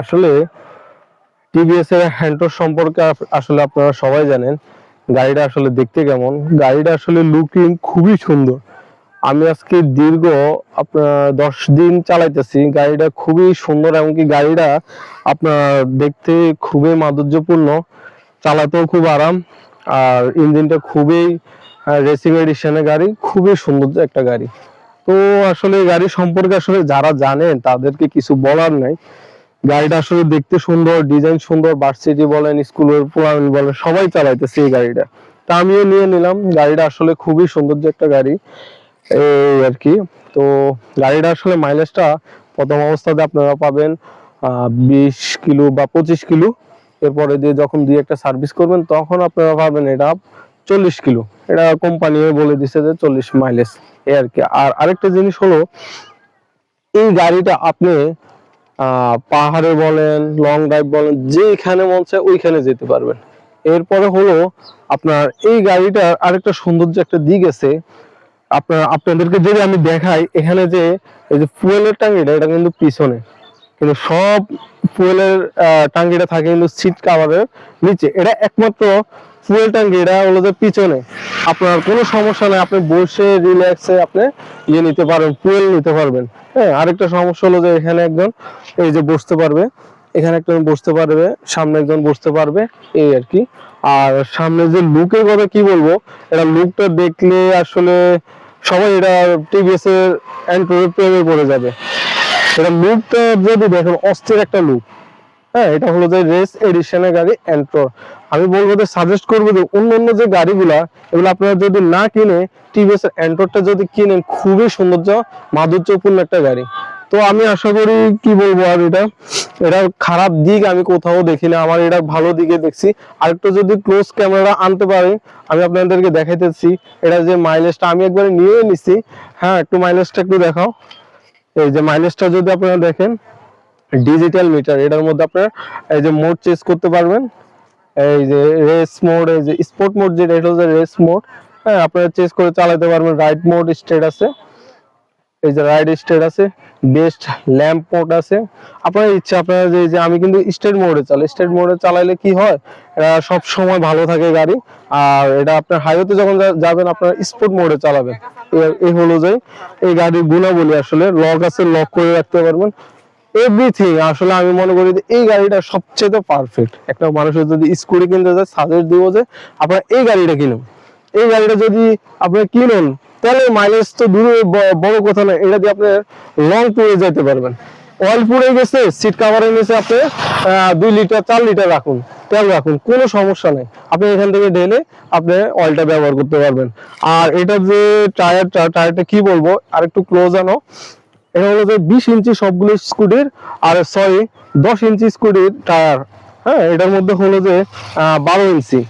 আসলে টিভিএস এর হ্যান্ডর সম্পর্কে আসলে আপনারা সবাই জানেন গাড়িটা আসলে দেখতে কেমন। গাড়িটা আসলে লুকিং খুবই সুন্দর। আমি আজকে দীর্ঘ, আপনার দশ দিন চালাইতেছি। গাড়িটা খুবই সুন্দর এমনকি গাড়িটা আপনার দেখতে খুবই মাধুর্যপূর্ণ, চালাতেও খুব আরাম। আর ইঞ্জিনটা খুবই রেসিং এডিশনের গাড়ি, খুবই সুন্দর একটা গাড়ি। তো আসলে গাড়ি সম্পর্কে আসলে যারা জানেন তাদেরকে কিছু বলার নাই। গাড়িটা আসলে দেখতে সুন্দর ডিজাইন সুন্দর ভার্সিটি বলেন স্কুলের পুরান বলেন, সবাই চালাইতেছে এই গাড়িটা। তা আমিও নিয়ে নিলাম, গাড়িটা আসলে খুবই সৌন্দর্য একটা গাড়ি, এই আর কি। তো গাড়িটা আসলে মাইলেজটা প্রথম অবস্থাতে আপনারা পাবেন বিশ কিলো বা পঁচিশ কিলো। এরপরে দিয়ে যখন দুই একটা সার্ভিস করবেন, তখন আপনারা পাবেন এটা চল্লিশ কিলো। এটা কোম্পানি বলে দিছে যে চল্লিশ মাইলেজ এ আর কি। আর আরেকটা জিনিস হলো, এই গাড়িটা আপনি পাহাড়ে বলেন লং ড্রাইভ বলেন যেখানে মন চায় ওইখানে যেতে পারবেন। এরপরে হলো আপনার এই গাড়িটার আরেকটা সৌন্দর্য একটা দিক আছে। আপনার, আপনাদেরকে যদি আমি দেখাই, এখানে যে এই যে ফুয়েলের টাঙ্গিটা, এটা কিন্তু পিছনে। কিন্তু সব ফুয়েলের টাঙ্গিটা থাকে কিন্তু সিট কাভারের নিচে। এটা একমাত্র ফুয়েল ট্যাঙ্কি এটা হলো যে পিছনে। আপনার কোনো সমস্যা নেই, আপনি বসে রিল্যাক্সে আপনি ইয়ে নিতে পারবেন, ফুয়েল নিতে পারবেন। হ্যাঁ আরেকটা সমস্যা হলো যে এখানে একজন এই যে বসতে পারবে, এখানে একজন বসতে পারবে, সামনে একজন বসতে পারবে, এই আর কি। আর সামনে যে লুকের কথা কি বলব, এটা লুকটা দেখলে আসলে সবাই এটা টিভিএস এর অ্যান্ড্রয়েড প্রেমে পড়ে যাবে। এটা লুকটা যদি দেখেন, অস্থির একটা লুক হ্যাঁ এটা হলো যে রেস এডিশনের গাড়ি এন্ট্রো আমি বলব যে সাজেস্ট করব যে অন্য অন্য যে গাড়িগুলা, এগুলো আপনারা যদি না কিনে টিভিএস এর এন্ট্রোটা যদি কিনেন, খুবই সৌন্দর্য, মাধুর্যপূর্ণ একটা গাড়ি। তো আমি আশা করি, কি বলব আর এটা? এটা খারাপ দিক আমি কোথাও দেখি না, আমার এটা ভালো দিকে দেখছি। আরেকটু যদি ক্লোজ ক্যামেরা আনতে পারি, আমি আপনাদেরকে দেখাইতেছি। এটা যে মাইলেজটা আমি একবারে নিয়ে নিছি। হ্যাঁ একটু মাইলেজটা একটু দেখাও। এই যে মাইলেজটা যদি আপনারা দেখেন ডিজিটাল মিটার এটার মধ্যে আপনার এই যে মোড চেঞ্জ করতে পারবেন। এই যে রেস মোড এই যে স্পোর্ট মোড যেটা, এটা হচ্ছে রেস মোড হ্যাঁ আপনারা চেঞ্জ করে চালাতে পারবেন। রাইড মোড স্টেট আছে। এই যে রাইড স্টেট আছে। বেস্ট ল্যাম্প মোড আছে। আপনার ইচ্ছা, আপনারা যে যে আমি কিন্তু স্টেট মোডে চালাই। স্টেট মোডে চালাইলে কি হয়? এটা সব সময় ভালো থাকে গাড়ি। আর এটা আপনার হাইওয়েতে যখন যাবেন, আপনার স্পোর্ট মোডে চালাবেন। এই- হলো যে, এই গাড়ির গুণাবলী আসলে। লক আছে লক করে রাখতে পারবেন। এভরিথিং আসলে আমি মনে করি যে, এই গাড়িটা সবচেয়ে পারফেক্ট একটা মানুষের যদি স্কুটি কিনতে যায় সাজেস্ট দিব যে, আপনারা এই গাড়িটা কিনুন। এই গাড়িটা যদি আপনি কিনুন তাহলে মাইলেজ তো দূরে বড় কথা না এটা দিয়ে আপনি লং ট্যুরে যেতে পারবেন। অয়েল পুড়ে গেছে সিট কাভারের নিচে আপনি দুই লিটার চার লিটার রাখুন, তেল রাখুন, কোনো সমস্যা নেই। আপনি এখান থেকে ঢেলে আপনি অয়েলটা ব্যবহার করতে পারবেন। আর এটা যে টায়ারটা টায়ারটা কি বলব আর একটু ক্লোজ আনো এটা হলো যে বিশ ইঞ্চি সবগুলো স্কুটির আর সরি দশ ইঞ্চি স্কুটির টায়ার হ্যাঁ এটার মধ্যে হলো যে বারো ইঞ্চি।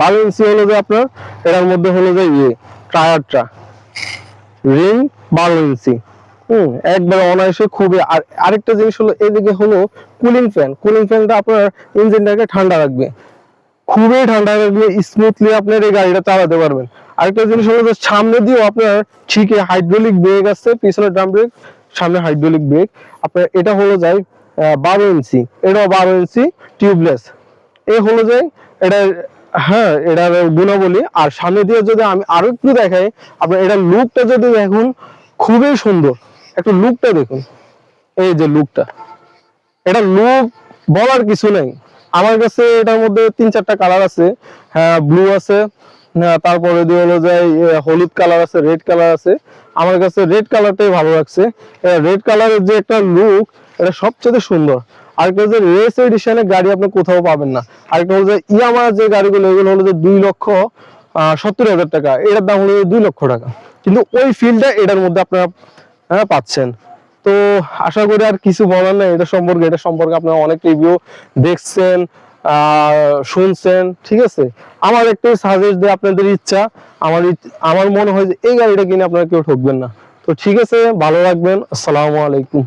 বারো ইঞ্চি হলো যে আপনার, এটার মধ্যে হলো যে ইয়ে। টায়ারটা। রিং বারো ইঞ্চি। হুম, একবার অনায়াসে খুবই আর আরেকটা জিনিস হলো, এদিকে হলো কুলিং ফ্যান কুলিং ফ্যানটা আপনার ইঞ্জিনটাকে ঠান্ডা রাখবে। খুবই ঠান্ডা রাখবে স্মুথলি আপনার এই গাড়িটা চালাতে পারবেন। আরেকটা জিনিস হলো যে, সামনে দিয়েও আপনার ঠিকই হাইড্রোলিক ব্রেক আছে পিছনে ড্রাম ব্রেক সামনে হাইড্রোলিক ব্রেক আপনার এটা হলো যায় বারো ইঞ্চি। এটাও বারো ইঞ্চি টিউবলেস এই হলো যে এটা হ্যাঁ এটার গুণাবলী। আর সামনে দিয়ে যদি আমি আরও একটু দেখাই আপনার এটার লুকটা যদি দেখুন খুবই সুন্দর। একটু লুকটা দেখুন। এই যে লুকটা এটা লুক বলার কিছু নাই। আমার কাছে এটার মধ্যে তিন চারটা কালার আছে। হ্যাঁ ব্লু আছে। হ্যাঁ, তারপরে দিয়ে হলো যে হলুদ কালার আছে রেড কালার আছে। আমার কাছে রেড কালারটাই ভালো লাগছে। রেড কালারের যে একটা লুক এটা সবচেয়ে সুন্দর। আরেকটা যে রেস এডিশনের গাড়ি আপনি কোথাও পাবেন না। আরেকটা হলো যে ইয়ামা যে গাড়িগুলো এগুলো হলো যে দুই লক্ষ সত্তর হাজার টাকা। এটার দাম হলো দুই লক্ষ টাকা। কিন্তু ওই ফিল্ডটা এটার মধ্যে আপনারা হ্যাঁ, পাচ্ছেন। তো আশা করি আর কিছু বলার নেই। এটা সম্পর্কে এটা সম্পর্কে আপনারা অনেক রিভিউ দেখছেন শুনছেন ঠিক আছে? আমার একটাই সাজেস্ট দেয় আপনাদের ইচ্ছা। আমার আমার মনে হয় যে এই গাড়িটা কিনে আপনারা কেউ ঠকবেন না। তো ঠিক আছে ভালো রাখবেন। আসসালামু আলাইকুম।